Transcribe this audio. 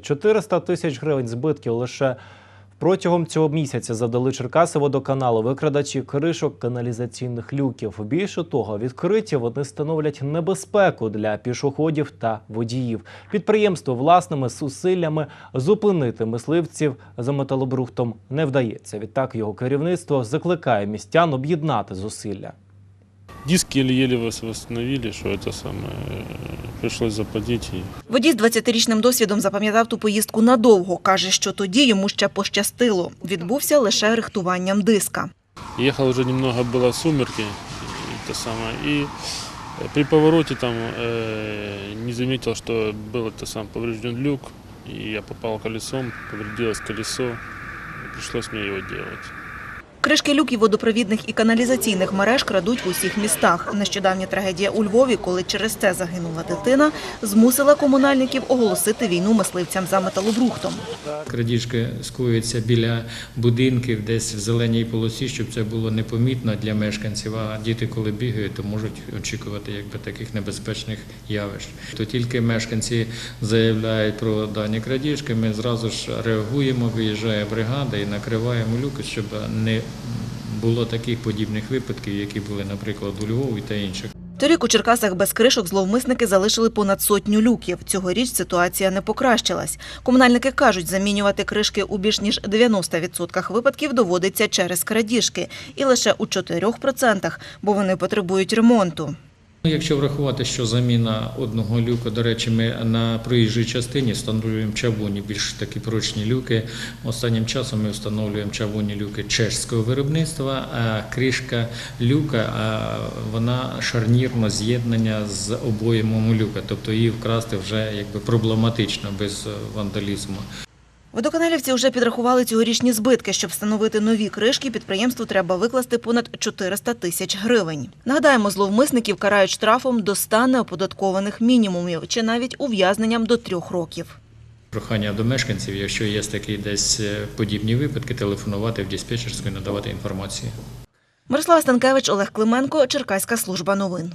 400 тисяч гривень збитків лише протягом цього місяця завдали Черкаси водоканалу викрадачі кришок каналізаційних люків. Більше того, відкриті вони становлять небезпеку для пішоходів та водіїв. Підприємство власними зусиллями зупинити мисливців за металобрухтом не вдається. Відтак його керівництво закликає містян об'єднати зусилля. Диски еле-еле вос- восстановили, что это самое, э, пришлось заплатить. И Водій з 20-річним досвідом запам'ятав ту поїздку надовго. Каже, що тоді йому ще пощастило. Відбувся лише рихтуванням диска. ехал уже немного было сумерки, и, то самое, и э, при повороте там э, не заметил, что был это сам поврежден люк, и я попал колесом, повредилось колесо, и пришлось мне его делать. Кришки люків водопровідних і каналізаційних мереж крадуть в усіх містах. Нещодавня трагедія у Львові, коли через це загинула дитина, змусила комунальників оголосити війну мисливцям за металобрухтом. Крадіжки скуються біля будинків, десь в зеленій полосі, щоб це було непомітно для мешканців. А діти, коли бігають, то можуть очікувати якби таких небезпечних явищ. То тільки мешканці заявляють про дані крадіжки, ми зразу ж реагуємо, виїжджає бригада і накриваємо люки, щоб не було таких подібних випадків, які були, наприклад, у Львові та інших. Торік у Черкасах без кришок зловмисники залишили понад сотню люків. Цьогоріч ситуація не покращилась. Комунальники кажуть, замінювати кришки у більш ніж 90% випадків доводиться через крадіжки. І лише у 4%, бо вони потребують ремонту. Ну, Якщо врахувати, що заміна одного люку, до речі, ми на проїжджій частині встановлюємо чавунні, більш такі прочні люки. Останнім часом ми встановлюємо чавунні люки чешського виробництва, а кришка люка а вона шарнірно з'єднання з обоємом люка, тобто її вкрасти вже якби проблематично без вандалізму. Водоканалівці вже підрахували цьогорічні збитки. Щоб встановити нові кришки, підприємству треба викласти понад 400 тисяч гривень. Нагадаємо, зловмисників карають штрафом до 100 неоподаткованих мінімумів чи навіть ув'язненням до трьох років. Прохання до мешканців, якщо є такі десь е, подібні випадки, телефонувати в диспетчерську і надавати інформацію. Мирослава Станкевич, Олег Клименко, Черкаська служба новин.